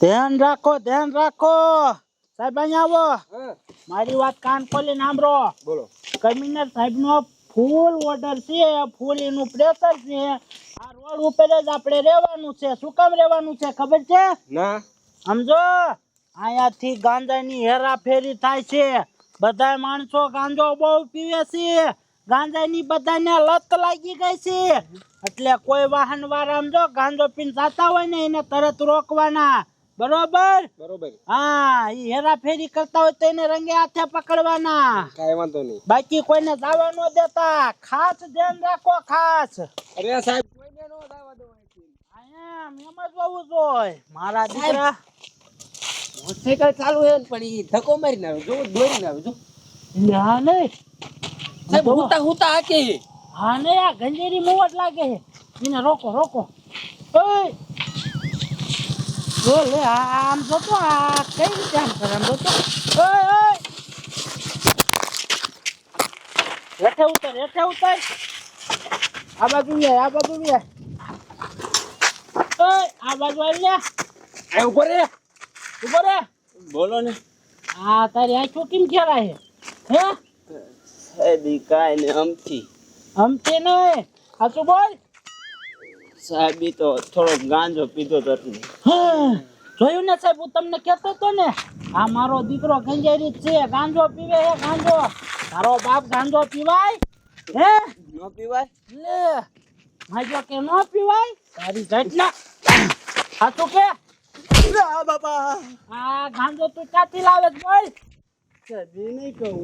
ધ્યાન રાખો ધ્યાન રાખો. સાહેબ અહીંયા આવો. મારી વાત કાન ખોલી સાંભળો. બોલો. કમિશનર સાહેબ નો ફૂલ ઓર્ડર છે ફૂલ એનું પ્રેશર છે. આ રોડ ઉપર જ આપણે રહેવાનું છે. શું કામ રહેવાનું છે ખબર છે? ના. સમજો. અહીંયાથી ગાંજાની હેરાફેરી થાય છે. બધા માણસો ગાંજો બહુ પીવે છે. ગાંજાની બધાને લત લાગી ગઈ છે. એટલે કોઈ વાહન વાળા સમજો ગાંજો પીને જાતા હોય ને એને તરત રોકવાના. બરોબર? બરોબર. હા ઈ હેરાફેરી કરતા હોય તો એને રંગે હાથે પકડવાના. કાઈ વાંધો નહીં. બાકી કોઈને દાવા ન દેતા. ખાસ ધ્યાન રાખો ખાસ. અરે સાહેબ કોઈને નો દાવા દો અહીંયા એમ જ જોઈએ. મારા દીકરા. મોટરસાઇકલ ચાલુ હે પણ ઈ ધક્કો મારીને આવે જો આવે જો. હા નહીં. સાહેબ હુતા હુતા હાકે હા આ ગંજેરી મોવટ લાગે છે. એને રોકો રોકો. ઓય! જો લે આ આમ જોતો આ કઈ રીતે આમ કરે આમ જોતો? ઓય ઓય! હેઠે ઉતર હેઠે ઉતર! આ બાજુ લે આ બાજુ લે. ઓય આ બાજુ આવી લે. આ ઊભો રે ઊભો રે. બોલો ને. આ તારી આંખો કેમ ખેરાય છે હે? ઈ કાંઈ ને અમથી હમતે નહીં. સાચું બોલ? સાહેબ ઈ તો થોડોક ગાંજો પીધો તો એટલે જોયું ને સાહેબ હું તમને કહેતો હતો ને આ મારો દીકરો ગંજેરી છે ગાંજો પીવે હે ગાંજો. તારો બાપ ગાંજો પીવાય? હે? ન પીવાય? લે માજો કે ન પીવાય? તારી ઘટના સાચું કે? બાપા. આ ગાંજો તું ક્યાંથી લાવે છે બોલ? કદી નહીં કહું.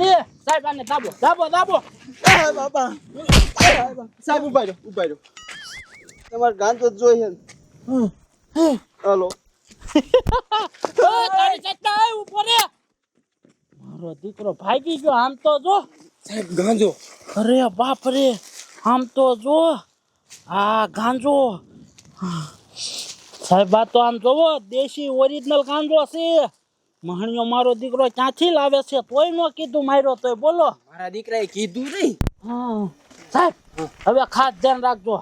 લે સાહેબ આને દાબો દાબો દાબો. બાપા. સાહેબ ઊભા રહ્યો ઊભા રહ્યો તમારે ગાંજો જ જોઈએ હાલો. મારો દીકરો ભાગી ગયો આમ તો જો. સાહેબ ગાંજો. અરે બાપ રે આમ તો જો. આ ગાંજો. સાહેબ આ તો આમ જોવો દેશી ઓરિજિનલ ગાંજો છે. મહણિયો મારો દીકરો ક્યાંથી લાવે છે તોય નો કીધું માર્યો તોય બોલો. મારા દીકરાએ કીધું નહીં. હા સાહેબ હવે ખાસ ધ્યાન રાખજો.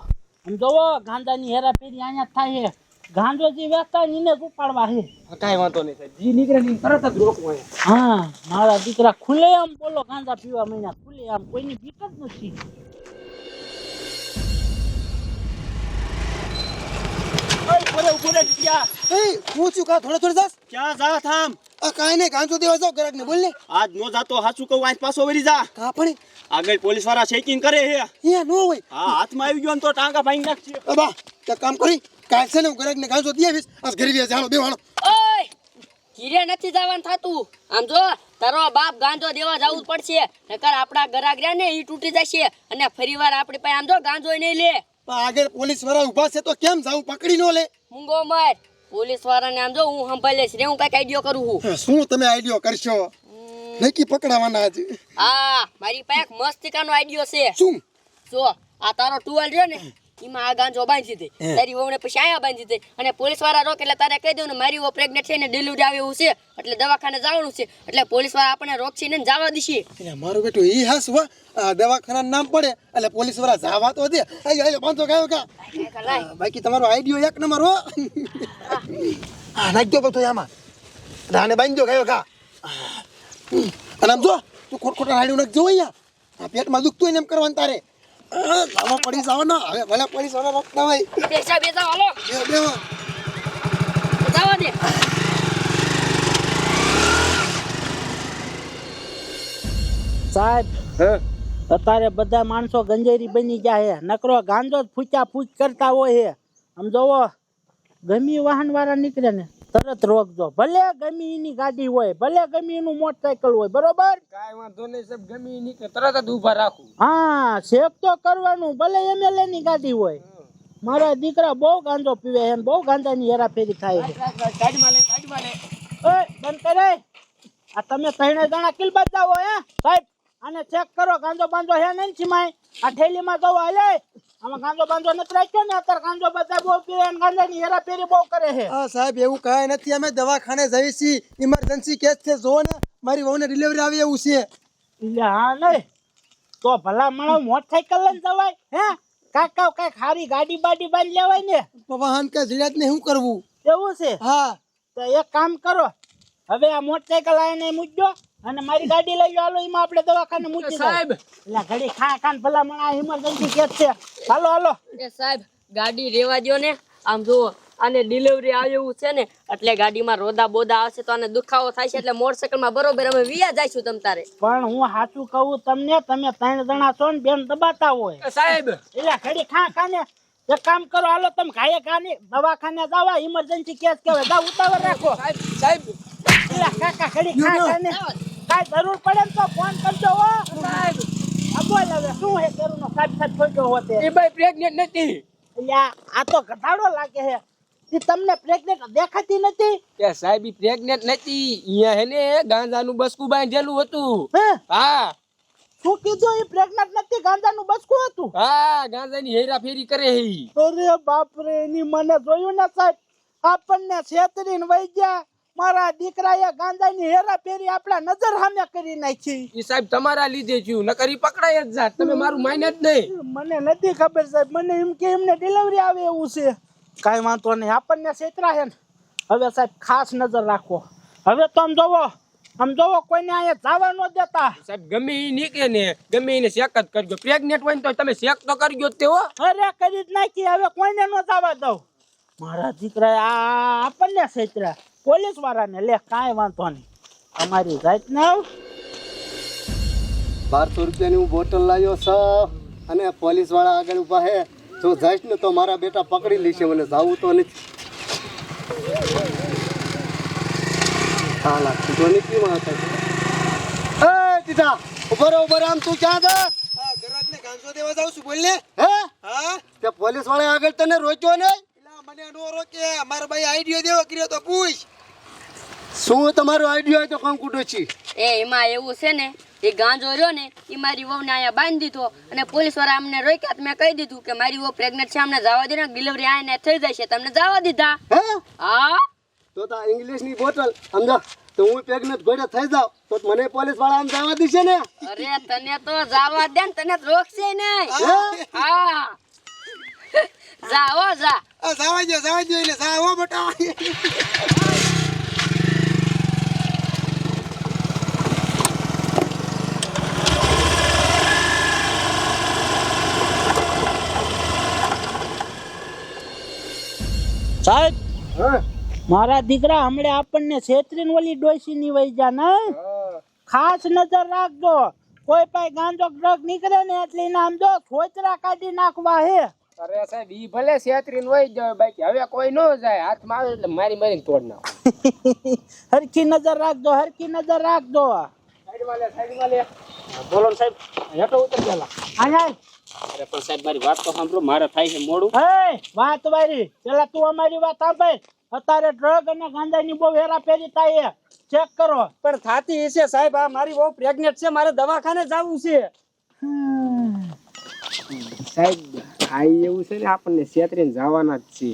આમ જોવો ગાંજાની હેરાફેરી અહીંયા થાય છે. ગાંજો જે વેચતા ને જ ઉપાડવા છે. કાંઈ વાંધો નહીં સાહેબ. જી નીકળે ને તરત જ રોકવો હા મારા દીકરા ખુલે આમ બોલો ગાંજા પીવા મહિના ખુલે આમ કોઈની બીક જ નથી. એ હું છું કા? થોડા થોડા જાસ? ક્યાં જા થામ? આ કાંઈ નહીં ગાંજો દેવા જાવ ગ્રાહક ને બોલ ને. આજ નો જાતો હાચું કહું આજ પાછો વળી જા. કા પણ આગળ પોલીસવાળા ચેકિંગ કરે હે. અહીંયા નો હોય. હા હાથમાં આવી ગયો ને તો ટાંકા ભાંગી નાખશે અબા તો કામ કરી કાલ છે ને હું ગ્રાહક ને ગાંજો દઈ આવીશ. આજ ઘરે વ્યા જાણો બેવાણો ઓય ઘીરે નથી જવાનું થાતું. આમ જો તારો બાપ ગાંજો દેવા જવું પડશે. નકર આપડા ગરાગ રહ્યા ને ઈ તૂટી જશે. અને ફરીવાર આપણી પાસે આમ જો ગાંજો નહીં લે. આગળ પોલીસવાળા ઊભા છે તો કેમ જાવું? પકડી નો લે. મૂંગો મર. પોલીસ વાળાને આમ જો હું સંભાળી લઈશ રે હું કંઈક આઈડિયો કરું છું. શું તમે આઈડિયો કરશો? નક્કી પકડાવાના આજે. હા મારી પાસે એક મસ્તિકાનો આઈડિયો છે. શું? જો આ તારો ટુવેલ રહ્યો ને એમાં આ ગાંજો બાંધી દે. તારી વહુને પછી આયા બાંધી દે. અને પોલીસવાળા રોકે એટલે તારે કહી દઉં ને મારી વહુ પ્રેગ્નેન્ટ છે ને ડિલિવરી આવે એવું છે. એટલે દવાખાને જવાનું છે. એટલે પોલીસવાળા આપણે રોકશે ને જવા દેશે. મારું બેટું ઈ હાસ વા દવાખાના નામ પડે. એટલે પોલીસવાળા જાવા તો દે. આઈ આઈ બાંધો ગાયો કા. બાકી તમારો આઈડિયો એક નંબર હો. આ નાખજો બધો આમાં. રાને બાંધજો ગાયો કા. અને આમ જો તું ખોટ ખોટા રાડ્યું નાખજો અહીંયા. આ પેટમાં દુખતું હોય ને એમ કરવાનું તારે. આ, ગામમાં પડી જાવ ને હવે ભલે પોલીસવાળા રોકતા હોય. બેસા બેસા હાલો. બે બેવો જવા દે સાહેબ અત્યારે બધા માણસો ગંજેરી બની ગયા છે. નકરો ગાંજો જ ફૂચા ફૂચ કરતા હોય છે. આમ જોવો. ગમી વાહન વાળા નીકળે ને તરત રોકજો ભલે ગમી એની ગાડી હોય ભલે ગમી એનું મોટરસાયકલ હોય બરોબર? કાઈ વાંધો નહીં સાહેબ ગમી નીકળે તરત જ ઊભા રાખું. હા શેક તો કરવાનું ભલે એમએલએ ની ગાડી હોય. મારા દીકરા બહુ ગાંજો પીવે એમ બહુ ગાંજાની હેરાફેરી થાય છે. બંધ કરે આ તમે ત્રણે જણા કિલ બચાવો હે? સાહેબ આને ચેક કરો ગાંજો બાંજો હે નહીં છીમાય આ થેલીમાં જવો હાલે આમાં ગાંજો બાંજો નથી રાખ્યો ને અત્યારે ગાંજો બધા બહુ પીવે અને ગાંજાની હેરાફેરી બહુ કરે છે. હા સાહેબ એવું કાંઈ નથી. અમે દવાખાને જઈએ છીએ. ઇમરજન્સી કેસ છે જો ને. મારી વહુને ડિલિવરી આવી એવું છે. એટલે હા નહીં. તો ભલા માણસ મોટરસાયકલ લઈને જવાય હે? કાકા કાંઈક સારી ગાડી બાડી બાંધી લેવાય ને. તો વાહન કે જીરાત ને શું કરવું? એવું છે? હા. તો એક કામ કરો. હવે આ મોટરસાયકલ આવીને મૂકજો અને મારી ગાડી લઈ હાલો એમાં આપણે દવાખાને મૂકી સાહેબ. એટલે ઘડી ખા ખાન ભલા મણા ઇમરજન્સી કેસ છે. હાલો હાલો. એ સાહેબ ગાડી રેવા દ્યો ને. આમ જુઓ આને ડિલિવરી આવ્યું છે ને એટલે ગાડીમાં રોદા બોદા આવશે તો આને દુખાવો થાય છે એટલે મોટરસાયકલમાં બરોબર અમે વિયા જઈશું તમ તારે. પણ હું સાચું કહું તમને તમે ત્રણ જણા છો ને બેન દબાતા હોય. સાહેબ. એટલે ઘડી ખા ખાને એક કામ કરો હાલો તમે ખાઈએ ખાને દવાખાને જાવા ઇમરજન્સી કેસ કહેવાય. જા ઉતાવળ રાખો. સાહેબ એટલે કાકા ઘડી ખા ખાને કાંઈ જરૂર પડે ને તો ફોન કરજો હો. સાહેબ. અબોલ હવે શું હે કરુનો સાહેબ કાપ ખોજો હોતે એ ભાઈ પ્રેગ્નેન્ટ નથી. એટલે આ તો ઘટાડો લાગે હે. ઈ તમને પ્રેગ્નેન્ટ દેખાતી નથી? કે સાહેબ ઈ પ્રેગ્નેન્ટ નથી. અહીંયા હે ને ગાંજાનું બસકું બાંધેલું હતું. હા? શું કીધું? ઈ પ્રેગ્નેન્ટ નથી ગાંજાનું બસકું હતું? હા ગાંજાની હેરા ફેરી કરે હે અરે બાપ રે એની મને જોયું ને સાહેબ. આપણને છેતરીને વઈ ગયા. મારા દીકરાએ ગાંજાની હેરા પહેરી આપણા નજર સામે કરી નાખી. ઈ સાહેબ તમારા લીધે થયું નકર પકડાય જ જાત. તમે મારું માન્ય જ નહીં. મને નથી ખબર સાહેબ મને એમ કે એમને ડિલિવરી આવે એવું છે. કાંઈ વાંધો નહીં આપણને છેતરા છે ને. હવે સાહેબ ખાસ નજર રાખો. હવે તો આમ જોવો આમ જોવો કોઈને અહીંયા જવા ન દેતા. સાહેબ ગમે એ નીકળે ને ગમે એને શેક જ કરજો. પ્રેગ્નેન્ટ હોય ને તો તમે શેક તો કરજો તે હો. અરે કરી જ નાખી હવે કોઈને ન જવા દઉં. મારા દીકરા આ આપણને છેતરા પોલીસ વાળાને લે કાંઈ વાંધો નહીં. અમારી જાત ને બારસો રૂપિયાની હું બોટલ લાવ્યો છે અને પોલીસવાળા આગળ ઊભા હે. જો જઈશ ને તો મારા બેટા પકડી લેશે મને જાવું તો નથી. હા લાગતું તો નથી માં હતા? એ ટીટા ઊભો રહો ઊભો આમ તું ક્યાં જા ગરાજને ગાંસો દેવા જાઉં છું બોલ ને. હે? હા? તે પોલીસવાળા આગળ તને રોક્યો નહીં? એલા મને નો રોકે મારા ભાઈ આઈડિયો દેવો કર્યો તો પૂછ. શું તમારો આઈડિયો હોય તો કોણ છે છી. એ એમાં એવું છે ને એ ગાંજો રહ્યો ને એ મારી વહુને અહીંયા બાંધી દીધો અને પોલીસવાળા અમને રોક્યા મેં કહી દીધું કે મારી વહુ પ્રેગ્નન્ટ છે અમને જવા દે ને ડિલિવરી આઈને થઈ જશે તમને જવા દીધા. હા? તો તા ઇંગ્લિશની બોટલ સમજા? તો હું પ્રેગ્નન્ટ ઘોડે થઈ જાવ તો મને પોલીસવાળા આમ જવા દેશે ને. અરે તને તો જવા દે ને તને રોકશે નહીં હા? જા હો જા. જાવા જો જાવા જો એટલે જાઓ બટા. સાહેબ હા. મારા દીકરા હમણે આપણને છેતરીન ઓલી ડોસી ની વઈ જા ને ખાસ નજર રાખજો. કોઈ પાસે ગાંજો ડ્રગ નીકળે ને એટલે નામ આમ જો છોતરા કાઢી નાખવા હે. અરે સાહેબ ઈ ભલે છેતરીન વહી જાય બાકી હવે કોઈ ન જાય. હાથમાં આવે એટલે મારી મારીને તોડ નાખો. હરખી નજર રાખજો હરખી નજર રાખજો. બોલો સાહેબ હેઠો ઉતર ગયેલા. અહીંયા અરે પણ સાહેબ મારી વાત તો સાંભળો મારે થાય છે મોડું. હે વાત વારી પેલા તું અમારી વાત સાંભળ. અત્યારે ડ્રગ અને ગાંજાની બહુ હેરાફેરી થાય ચેક કરો. પણ થાતી હશે સાહેબ આ મારી બહુ પ્રેગ્નેન્ટ છે મારે દવાખાને જવું છે. સાહેબ આ એવું છે ને આપણને છેતરીને જવાના જ છે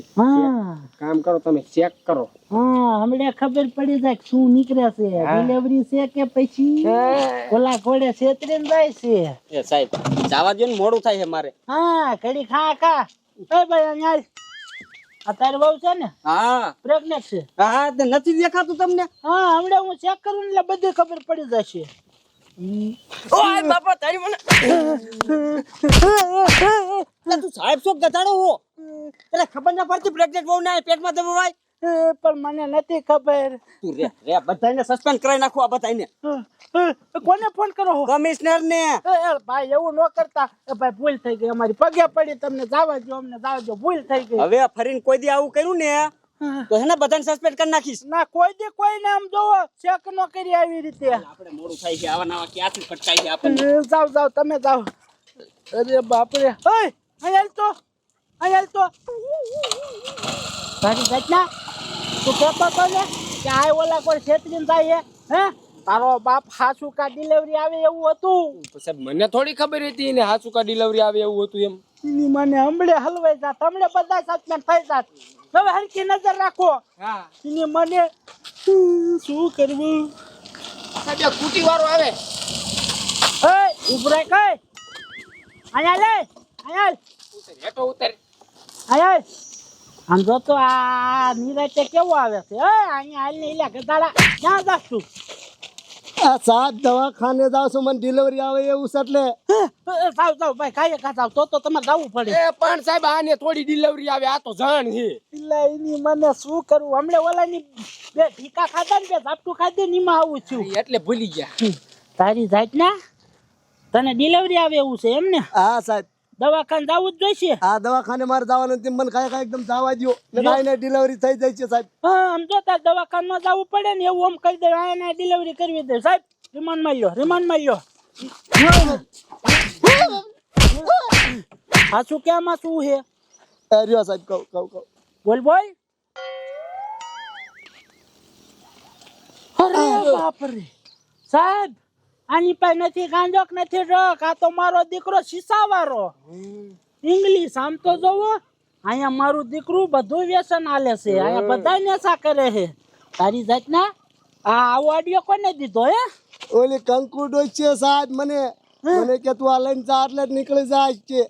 કામ કરો તમે ચેક કરો. હા હમણાં ખબર પડી જાય શું નીકળે છે. ડિલિવરી છે કે પછી? ઓલા ઘોડે છેતરીને જાય છે. એ સાહેબ જવા દો ને મોડું થાય છે મારે. હા ઘડી ખા ખા. એ ભાઈ અહીંયા. આ તારી બહુ છે ને? હા. પ્રેગ્નેટ છે. હા તે નથી દેખાતું તમને? હા હમણાં હું ચેક કરું એટલે બધી ખબર પડી જશે. ઓય બાપા તારી મને તું સાહેબ શું ગધાડો હો? એટલે ખબર ના પડતી પ્રેગ્નેન્ટ બહુ ના પેટમાં દબાવાય પણ મને નથી ખબર. તું રે રે બધાને સસ્પેન્ડ કરાવી નાખો આ બધાને કોને ફોન કરો છો? કમિશનર ને. ભાઈ એવું ન કરતા. એ ભાઈ ભૂલ થઈ ગઈ. અમારી પગે પડી. તમને જવા દો અમને જવા દો ભૂલ થઈ ગઈ. હવે ફરીને કોઈ દી આવું કર્યું ને? તો હે ને બધાને સસ્પેન્ડ કરી નાખીશ? ના કોઈ દે કોઈ ને આમ જોવો ચેક ન કરી આવી રીતે. આપણે મોડું થાય છે આવા નવા ક્યાંથી ફટકાય છે આપણને? જાવ જાઓ તમે જાવ અરે બાપરે. ઓય અહીં હાલ તો. અહીં હાલ તો. તારી ઘટના? તું કહેતો તો ને કે આ ઓલા કોઈ છેતરીને જાય છે હે? તારો બાપ હાસુકા ડિલિવરી આવે એવું હતું. તો સાહેબ મને થોડી ખબર હતી ને હાસુકા ડિલિવરી આવે એવું હતું એમ. એની મને હમણે હલવાઈ જા તમને બધા સસ્પેન્ડ થઈ જાત. હવે હરખી નજર રાખો. હા. મને શું કરવું? સાહેબ કુટી વાળો આવે. એ ઉભરાય કઈ આયા લે આયા ઉતર હેઠો ઉતર. આયા. આમ જો તો આ નિરાતે કેવો આવે છે? એ અહીંયા હાલ ને ઇલા ગધાડા ક્યાં જાસ તું આ સાત દવાખાને જાવ છો મને ડિલિવરી આવે એવું છે એટલે. સાવ સાવ ભાઈ કાંઈ કા સાવ તો તો તમારે જવું પડે. એ પણ સાહેબ આને થોડી ડિલિવરી આવે આ તો જાણ છે. એટલે એની મને શું કરવું? હમણે ઓલાની બે ઢીકા ખાધા ને બે ઝાપટું ખાધે ને એમાં આવું છું એટલે ભૂલી ગયા. તારી જાત ના તને ડિલિવરી આવે એવું છે એમ ને? હા સાહેબ. દવાખાને જવું જ જોઈશે. આ દવાખાને મારે જવાનું નથી મને કાંઈ કાંઈ એકદમ જવા દો ને કાંઈ ડિલિવરી થઈ જાય છે સાહેબ. હા આમ જોતા દવાખાનામાં જવું પડે ને એવું આમ કહી દે આને ડિલિવરી કરવી દે. સાહેબ રિમાન્ડમાં લ્યો રિમાન્ડમાં લ્યો. સાચું ક્યાંમાં શું હે? રહ્યો સાહેબ કહું કહું કહું. બોલ બોલ. અરે બાપ રે સાહેબ આની પાસે નથી ગાંજો નથી રક આ તો મારો દીકરો શીશાવાળો ઇંગ્લિશ આમ તો જોવો અહીંયા મારું દીકરું બધું વ્યસન હાલે છે. અહીંયા બધા નશા કરે છે. તારી જાતના આ આવો ઓડિયો કોને દીધો હે? ઓલી કંકુડો છે સાહેબ મને મને કે તું આ લઈને જા એટલે નીકળી જાય છે.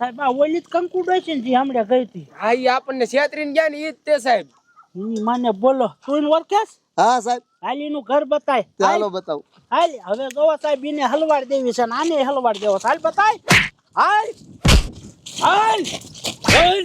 સાહેબ આ ઓલી જ કંકુડો છે જે હમણાં ગઈ હતી. હા એ આપણને છેતરીને ગયા ને એ જ તે સાહેબ. મને માને બોલો તું ઓળખેસ હા સાહેબ. હાલીનું ઘર બતાય. ચાલો બતાવું. હાલ. હવે ગોવા સાહેબ ને હલવાડ દેવી છે ને આને હલવાડ દેવો. હાલ બતાય. હાલ. હાલ. હાલ.